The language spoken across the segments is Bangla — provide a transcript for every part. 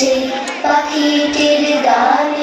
সেই পাখিটির গানে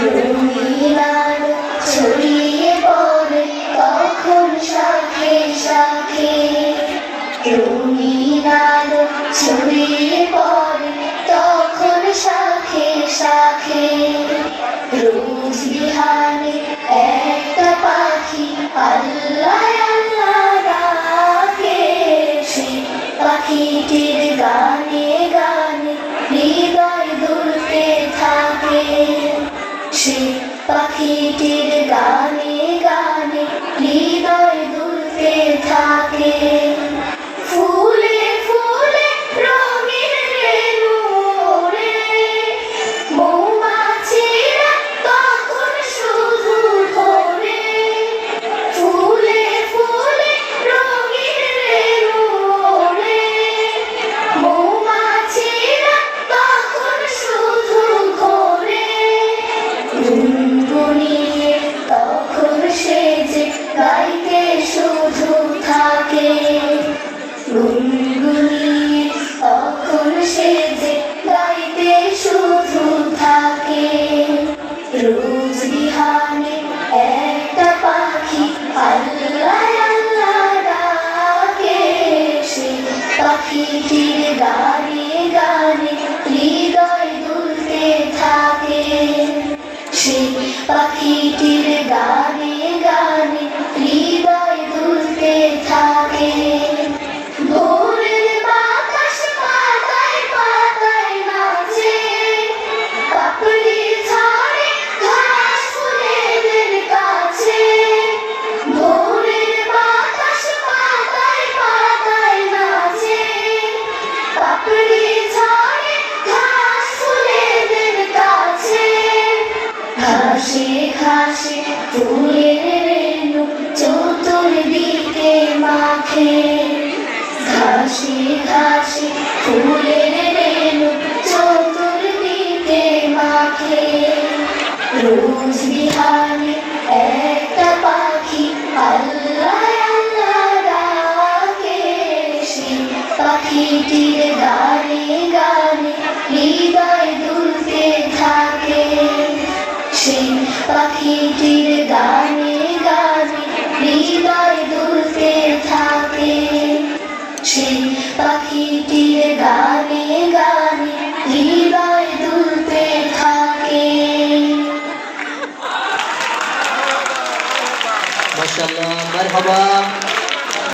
আলো ছড়িয়ে পড়ে তখন শাখে শাখে। আলো ছড়িয়ে পড়ে তখন শাখে শাখে। রোজ বিহানে একটা পাখি আল্লাহ আল্লাহ পাখিটির গানে গানে হৃদয় দুলতে থাকে। সে পাখিটির গানে গানে পাখিটির ঘাসে ঘাসে ফুলের রেণু চতুর্দিকে মাখে। ঘাসে ঘাসে ফুলের রেণু চতুর্দিকে মাখে। রোজ বিহানে একটা পাখি, আল্লাহ আল্লাহ ডাকে সে। পাখিটির গানে গানে হৃদয় পাখিটির গানে গানে হৃদয় দুলতে থাকে। সেই পাখিটির গানে গানে হৃদয় দুলতে থাকে। মাশাআল্লাহ, মারহাবা।